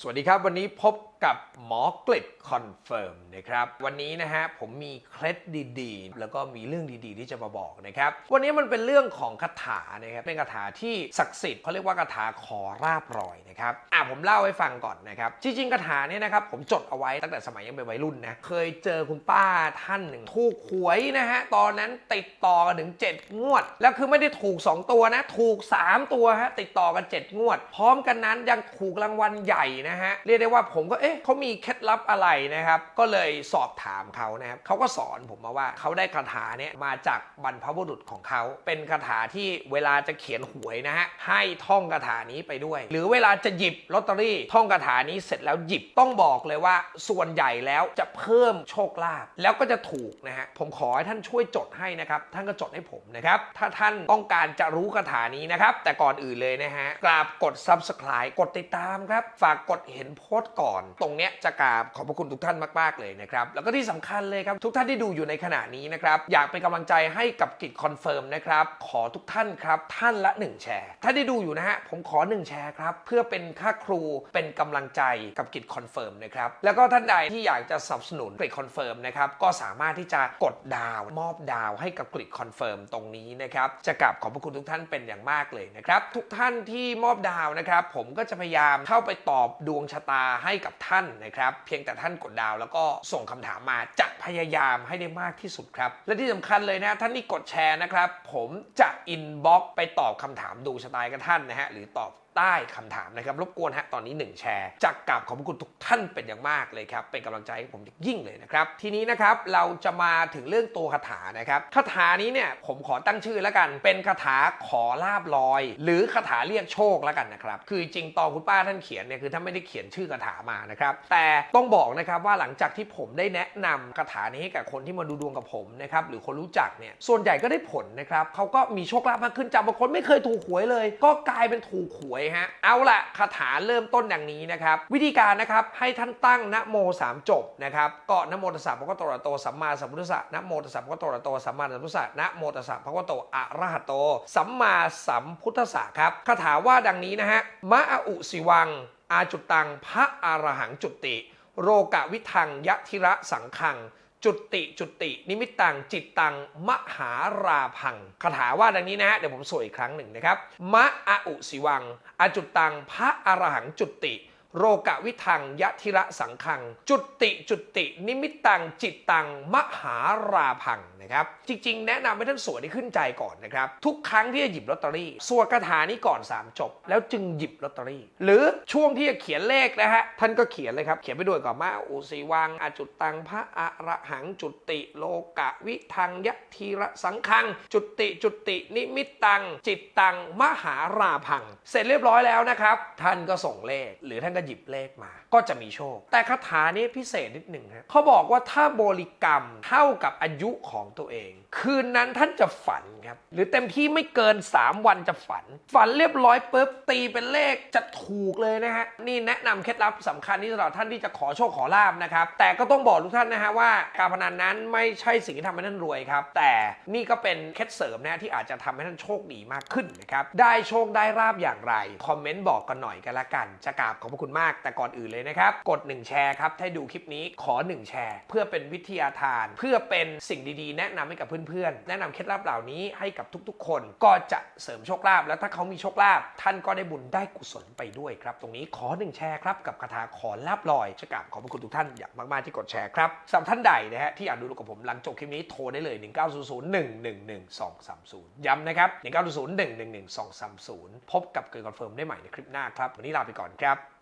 สวัสดีครับ วันนี้พบ กับหมอกลิดคอนเฟิร์มนะครับ วันนี้นะฮะผมมีเคล็ดดีๆ แล้วก็มีเรื่องดีๆ ที่จะมาบอกนะครับ วันนี้มันเป็นเรื่องของคาถานะครับเป็นคาถาที่ศักดิ์สิทธิ์เขาเรียกว่าคาถาขอราบรอยนะครับอะผมเล่าให้ฟังก่อนนะครับ จริงๆคาถาเนี่ยนะครับผมจดเอาไว้ตั้งแต่สมัยยังเป็นวัยรุ่นนะเคยเจอคุณป้าท่านหนึ่งถูกหวยนะฮะตอนนั้นติดต่อกันถึง 7 งวด แล้วคือไม่ได้ถูก 2 ตัวนะ ถูก 3 ตัวฮะติดต่อกัน 7 งวด พร้อมกันนั้นยังถูกรางวัลใหญ่นะฮะเรียกได้ว่าผมก็เอ๊ะเขามีเคล็ดลับอะไรนะครับ ก็เลยสอบถามเขานะครับเขาก็สอนผมมาว่าเขาได้คาถาเนี่ยมาจากบรรพบุรุษของเขา เป็นคาถาที่เวลาจะเขียนหวยนะฮะให้ท่องคาถานี้ไปด้วย หรือเวลาจะหยิบลอตเตอรี่ท่องคาถานี้เสร็จแล้วหยิบต้องบอกเลยว่า ส่วนใหญ่แล้วจะเพิ่มโชคลาภแล้วก็จะถูกนะฮะผมขอให้ท่านช่วยจดให้นะครับ ท่านก็จดให้ผมนะครับ ถ้าท่านต้องการจะรู้คาถานี้นะครับ แต่ก่อนอื่นเลยนะฮะกราบกด subscribe กดติดตามครับ ฝากกดเห็นโพสต์ก่อนตรงเนี้ยจะกราบขอบพระคุณทุกท่านมากๆเลยนะครับแล้วก็ที่สำคัญเลยครับทุกท่านที่ดูอยู่ในขณะนี้นะครับอยากเป็นกำลังใจให้กับกิจคอนเฟิร์มนะครับขอทุกท่านครับท่านละ 1 แชร์ ถ้าได้ดูอยู่นะฮะผมขอ 1 แชร์ครับเพื่อเป็นค่าครูเป็นกำลังใจกับกิจคอนเฟิร์มนะครับแล้วก็ท่านใดที่อยากจะสนับสนุนกิจคอนเฟิร์มนะครับก็สามารถที่จะกดดาวมอบดาวให้กับกิจคอนเฟิร์มตรงนี้นะครับจะกราบขอบพระคุณทุกท่านเป็นอย่างมากเลยนะครับทุกท่านที่มอบดาวนะครับผมก็จะพยายามเข้าไปตอบดวงชะตาให้กับท่านนะครับ เพียงแต่ท่านกดดาวแล้วก็ส่งคำถามมาจะพยายามให้ได้มากที่สุดครับ และที่สำคัญเลยนะ ท่านที่กดแชร์นะครับ ผมจะอินบ็อกไปตอบคำถามดูชะตากับท่านนะฮะหรือตอบ ใต้คำถามนะครับ รบกวนฮะตอนนี้ 1 แชร์จากกราบขอบคุณทุกท่านเป็นอย่างมากเลยครับ เป็นกำลังใจให้ผมยิ่งเลยนะครับ ทีนี้นะครับเราจะมาถึงเรื่องตัวคาถานะครับคาถานี้เนี่ยผมขอตั้งชื่อแล้วกัน เป็นคาถาขอลาบลอย หรือคาถาเรียกโชคแล้วกันนะครับ คือจริงตอนคุณป้าท่านเขียนเนี่ยคือท่านไม่ได้เขียนชื่อคาถามานะครับ แต่ต้องบอกนะครับว่าหลังจากที่ผมได้แนะนำคาถานี้ให้กับคนที่มาดูดวงกับผมนะครับหรือคนรู้จักเนี่ยส่วนใหญ่ก็ได้ผลนะครับเขาก็มีโชคลาภมากขึ้นจากบางคนไม่เคยถูกหวยเลย ก็กลายเป็นถูกหวยฮะ เอาละคาถาเริ่มต้นอย่างนี้นะครับ วิธีการนะครับให้ท่านตั้งนะโมสามจบนะครับก็นะโมตัสสะพระก็โตระโตสัมมาสัมพุทธัสสะนะโมตัสสะพระก็โตระโตสัมมาสัมพุทธัสสะนะโมตัสสะพระก็โตอะระหะโต สัมมาสัมพุทธัสสะครับคาถาว่าดังนี้นะฮะมะอะอุสิวัง อาจุตังพระอรหังจุติ โรกะวิทังยะธิระสังคัง จุติจุติ นิมิตตังจิตตังมหาราพังคาถาว่าดังนี้นะฮะเดี๋ยวผมสวดอีกครั้งหนึ่งนะครับ มะอาอุสิวังอาจุตังพระอรหังจุติ โรกะวิทังยะธิระสังคัง จุติจุตินิมิตตังจิตตังมหาราพังนะครับจริง ๆ แนะนำให้ท่านสวดให้ขึ้นใจก่อนนะครับทุกครั้งที่จะหยิบลอตเตอรี่สวดคาถานี้ก่อน 3 จบ แล้วจึงหยิบลอตเตอรี่ หรือช่วงที่จะเขียนเลขนะฮะท่านก็เขียนเลยครับเขียนไปด้วยก่อนมาอุสิวังอาจุตังพระอระหังจุติโลกะวิทังยะทีระสังคัง จุติจุตินิมิตตังจิตตังมหาราพัง เสร็จเรียบร้อยแล้วนะครับ ท่านก็ส่งเลข หรือท่านก็หยิบเลขมา ก็จะมีโชค แต่คาถานี้พิเศษนิดหนึ่งฮะเขาบอกว่าถ้าบริกรรมเท่ากับอายุของตัวเอง คืนนั้นท่านจะฝันครับ หรือเต็มที่ไม่เกิน 3 วันจะฝัน ฝันเรียบร้อยปุ๊บตีเป็นเลขจะถูกเลยนะฮะ นี่แนะนำเคล็ดลับสำคัญที่สำหรับท่านที่จะขอโชคขอลาบนะครับ แต่ก็ต้องบอกทุกท่านนะฮะว่า การพนันนั้นไม่ใช่สิ่งที่ทำให้ท่านรวยครับ แต่นี่ก็เป็นเคล็ดเสริมนะที่อาจจะทำให้ท่านโชคดีมากขึ้นนะครับ ได้โชคได้ลาบอย่างไร คอมเมนต์บอกกันหน่อยกันละกัน จะกราบขอบพระคุณมากแต่ก่อนอื่นเลยนะครับ กด 1 แชร์ครับ ถ้าดูคลิปนี้ขอ 1 แชร์ เพื่อเป็นวิทยาทาน เพื่อเป็นสิ่งดีๆ แนะนำให้กับเพื่อนๆ แนะนำเคล็ดลับเหล่านี้ให้กับทุกๆ คนก็จะเสริมโชคลาภแล้วถ้าเขามีโชคลาภท่านก็ได้บุญได้กุศลไปด้วยครับ ตรงนี้ขอ 1 แชร์ครับกับคาถาขอลาบลอยจะกราบขอบพระคุณทุกท่านอย่างมากๆที่กดแชร์ครับสำหรับท่านใดนะฮะที่อยากดูกับผมหลังจบคลิปนี้โทรได้เลย 1900111230 ย้ำนะครับ 1900111230 พบกับเกิดคอนเฟิร์มได้ใหม่ในคลิปหน้าครับ วันนี้ลาไปก่อนครับ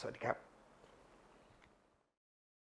สวัสดีครับ